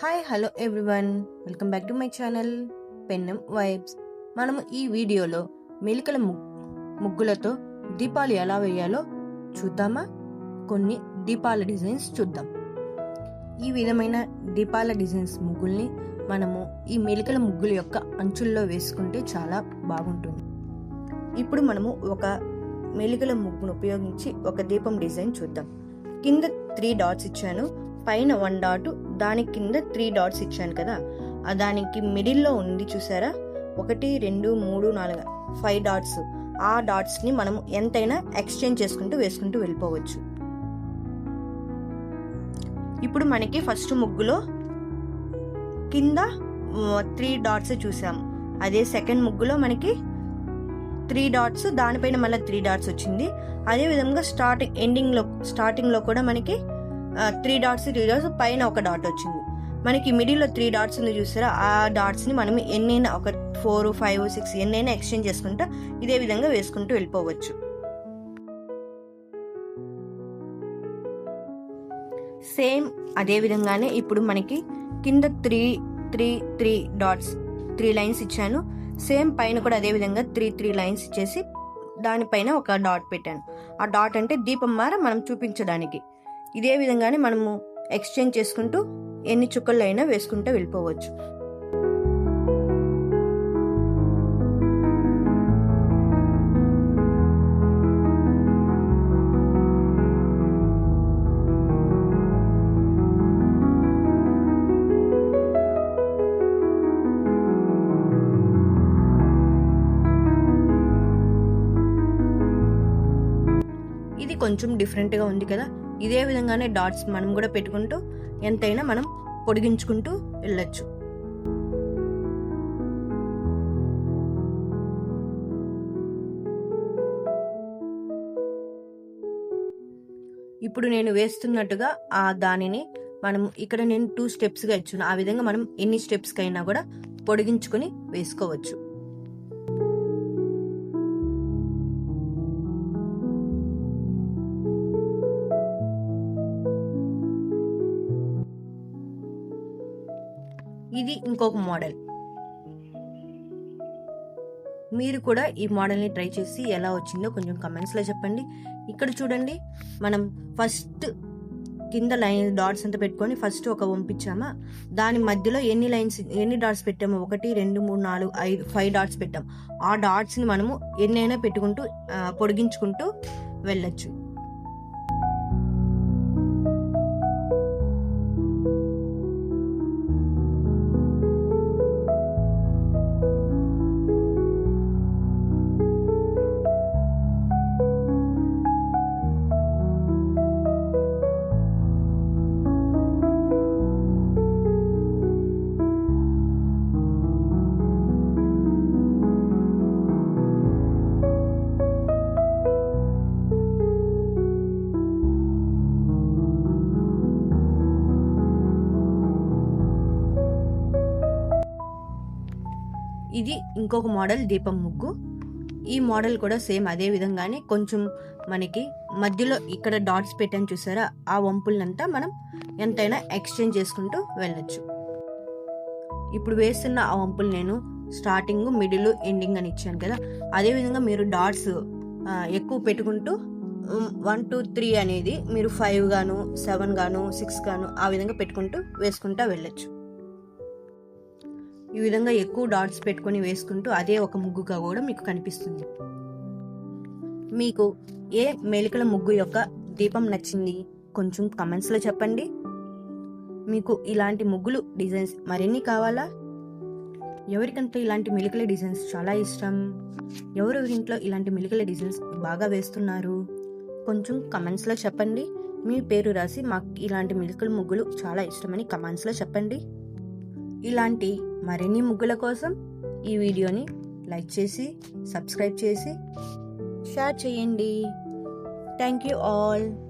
Hi hello everyone welcome back to my channel Pennam vibes మనము ఈ వీడియోలో మెలికల ముగ్గులతో దీపాలు ఎలా వేయాలో చూద్దామా? కొన్ని దీపాల డిజైన్స్ చూద్దాం. ఈ విధమైన దీపాల డిజైన్స్ ముగ్గుల్ని మనము ఈ మెలికల ముగ్గుల యొక్క అంచుల్లో వేసుకుంటే చాలా బాగుంటుంది. ఇప్పుడు మనము ఒక మెలికల ముగ్గును ఉపయోగించి ఒక దీపం డిజైన్ చూద్దాం. కింద త్రీ డాట్స్ ఇచ్చాను. పైన వన్ డాట్ దాని కింద త్రీ డాట్స్ ఇచ్చాను కదా. దానికి మిడిల్లో ఉంది చూసారా? ఒకటి రెండు మూడు నాలుగు ఫైవ్ డాట్స్ ఆ డాట్స్ని మనం ఎంతైనా ఎక్స్చేంజ్ చేసుకుంటూ వేసుకుంటూ వెళ్ళిపోవచ్చు. ఇప్పుడు మనకి ఫస్ట్ ముగ్గులో కింద త్రీ డాట్స్ చూసాం అదే సెకండ్ ముగ్గులో మనకి త్రీ డాట్స్ దానిపైన మళ్ళీ త్రీ డాట్స్ వచ్చింది. అదే విధంగా స్టార్టింగ్ ఎండింగ్లో స్టార్టింగ్లో కూడా మనకి త్రీ డాట్స్ త్రీ డాట్స్ పైన ఒక డాట్ వచ్చింది. మనకి మిడిల్లో త్రీ డాట్స్ ఉంది చూసారా? ఆ డాట్స్ని మనం ఎన్నైనా ఒక ఫోర్ ఫైవ్ సిక్స్ ఎన్నైనా ఎక్స్చేంజ్ చేసుకుంటా ఇదే విధంగా వేసుకుంటూ వెళ్ళిపోవచ్చు. సేమ్ అదే విధంగానే ఇప్పుడు మనకి కింద three three three dots three lines ఇచ్చాను. సేమ్ పైన కూడా అదే విధంగా త్రీ త్రీ లైన్స్ ఇచ్చేసి దానిపైన ఒక డాట్ పెట్టాను. ఆ డాట్ అంటే దీపం మార మనం చూపించడానికి. ఇదే విధంగానే మనము ఎక్స్చేంజ్ చేసుకుంటూ ఎన్ని చుక్కలు అయినా వేసుకుంటూ వెళ్ళిపోవచ్చు. ఇది కొంచెం డిఫరెంట్గా ఉంది కదా. ఇదే విధంగానే డాట్స్ మనం కూడా పెట్టుకుంటూ ఎంతైనా మనం పొడిగించుకుంటూ వెళ్ళచ్చు. ఇప్పుడు నేను వేస్తున్నట్టుగా ఆ దానిని మనం ఇక్కడ నేను టూ స్టెప్స్గా ఇచ్చాను ఆ విధంగా మనం ఎన్ని స్టెప్స్కి అయినా కూడా పొడిగించుకొని వేసుకోవచ్చు. ఇది ఇంకొక మోడల్. మీరు కూడా ఈ మోడల్ని ట్రై చేసి ఎలా వచ్చిందో కొంచెం కమెంట్స్లో చెప్పండి. ఇక్కడ చూడండి మనం ఫస్ట్ కింద లైన్ డాట్స్ అంతా పెట్టుకొని ఫస్ట్ ఒక పంపించామా? దాని మధ్యలో ఎన్ని లైన్స్ ఎన్ని డాట్స్ పెట్టామో? ఒకటి రెండు మూడు నాలుగు ఐదు ఫైవ్ డాట్స్ పెట్టాం. ఆ డాట్స్ని మనము ఎన్నైనా పెట్టుకుంటూ పొడిగించుకుంటూ వెళ్ళొచ్చు. ఇది ఇంకొక మోడల్ దీపం ముగ్గు. ఈ మోడల్ కూడా సేమ్ అదే విధంగానే కొంచెం మనకి మధ్యలో ఇక్కడ డాట్స్ పెట్టాను చూసారా? ఆ వంపులనంతా మనం ఎంతైనా ఎక్స్చేంజ్ చేసుకుంటూ వెళ్ళొచ్చు. ఇప్పుడు వేస్తున్న ఆ వంపులు నేను స్టార్టింగ్ మిడిల్ ఎండింగ్ అని ఇచ్చాను కదా? అదే విధంగా మీరు డాట్స్ ఎక్కువ పెట్టుకుంటూ వన్ టూ త్రీ అనేది మీరు ఫైవ్ గాను సెవెన్ గాను సిక్స్ గాను ఆ విధంగా పెట్టుకుంటూ వేసుకుంటూ వెళ్ళొచ్చు. ఈ విధంగా ఎక్కువ డాట్స్ పెట్టుకొని వేసుకుంటూ అదే ఒక ముగ్గుగా కూడా మీకు కనిపిస్తుంది. మీకు ఏ మెలికల ముగ్గు యొక్క దీపం నచ్చింది కొంచెం కమెంట్స్లో చెప్పండి. మీకు ఇలాంటి ముగ్గులు డిజైన్స్ మరిన్ని కావాలా? ఎవరికంటే ఇలాంటి మెలికల డిజైన్స్ చాలా ఇష్టం. ఎవరెవరింట్లో ఇలాంటి మెలికల డిజైన్స్ బాగా వేస్తున్నారు? కొంచెం కమెంట్స్లో చెప్పండి. మీ పేరు రాసి మాకు ఇలాంటి మెలికల ముగ్గులు చాలా ఇష్టమని కమెంట్స్లో చెప్పండి. ఇలాంటి మరిన్ని ముగ్గుల కోసం ఈ వీడియోని లైక్ చేసి సబ్స్క్రైబ్ చేసి షేర్ చేయండి. Thank you all.